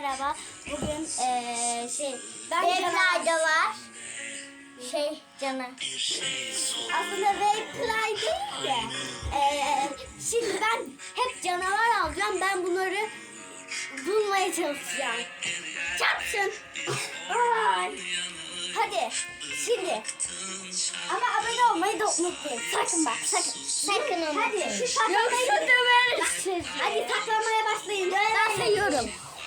Merhaba. Bugün eee şey ben Beyblade var. Şey canı. Aslında Beyblade değil de eee, şimdi ben hep canavar alacağım. Ben bunları bulmaya çalışacağım. Çarpsın. Ay. Hadi şimdi. Ama abone olmayı da unutmayın. Sakın bak sakın. Sakın unutmayın. Hadi şu saklamayı. Hadi saklamaya başlayın. Ben sayıyorum.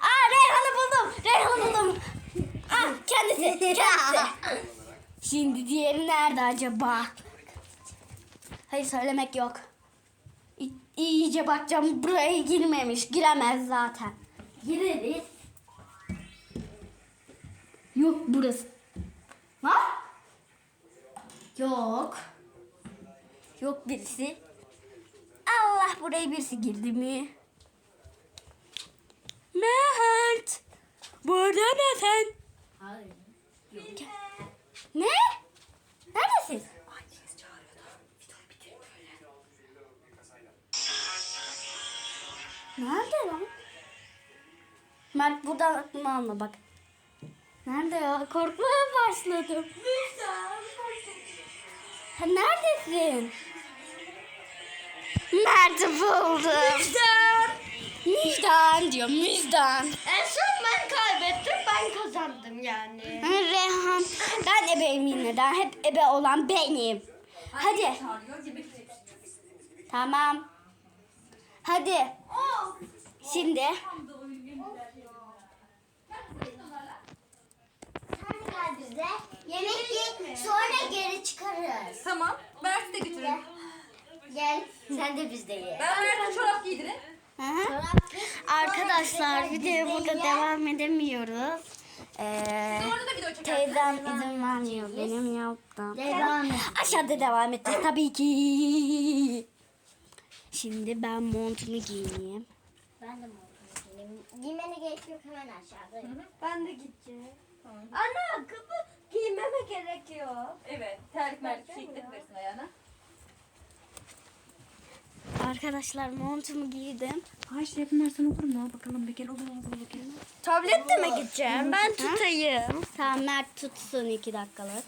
Aa Reyhan'ı buldum. Reyhan'ı buldum. Ah kendisi. Kendisi. Şimdi diğeri nerede acaba? Hayır söylemek yok. İ- İyice bakacağım. Buraya girmemiş. Giremez zaten. Gireriz. Yok burası. Var? Yok. Yok birisi. Allah buraya birisi girdi mi? Mert. Burada ne sen? Ne? Neredesin? Nerede lan? Mert buradan aklımı alma bak. Nerede ya? Korkmaya başladım. Ha, neredesin? Mert'i buldum. Müjdan. Diyor Müjdan. En son ben kaybettim, ben kazandım yani. Rehan. Ben ebeyim yineden. Hep ebe olan benim. Hadi. Tamam. Hadi. Şimdi. Bize. Yemek ye, sonra geri çıkarız. Tamam. Mert'i de götürün. Gel, sen de bizde ye. Ben Mert'e çorap giydirin. Hı hı. Arkadaşlar videoya burada devam edemiyoruz. Ee, teyzem izin vermiyor benim yaptım. Devam. Aşağıda devam edeceğiz tabii ki. Şimdi ben montumu giyeyim. Ben de montumu giyeyim. Giymene gerek yok hemen aşağıda. Ben de gideceğim. Ana kapı giymeme gerekiyor. Evet. Terlik merlik şey versin ayağına. Arkadaşlar montumu giydim. Ayşe bunlar sana okur mu? Bakalım bir kere olur mu? Tabletle mi gideceğim? Ben tutayım. Tamam Mert tutsun iki dakikalık.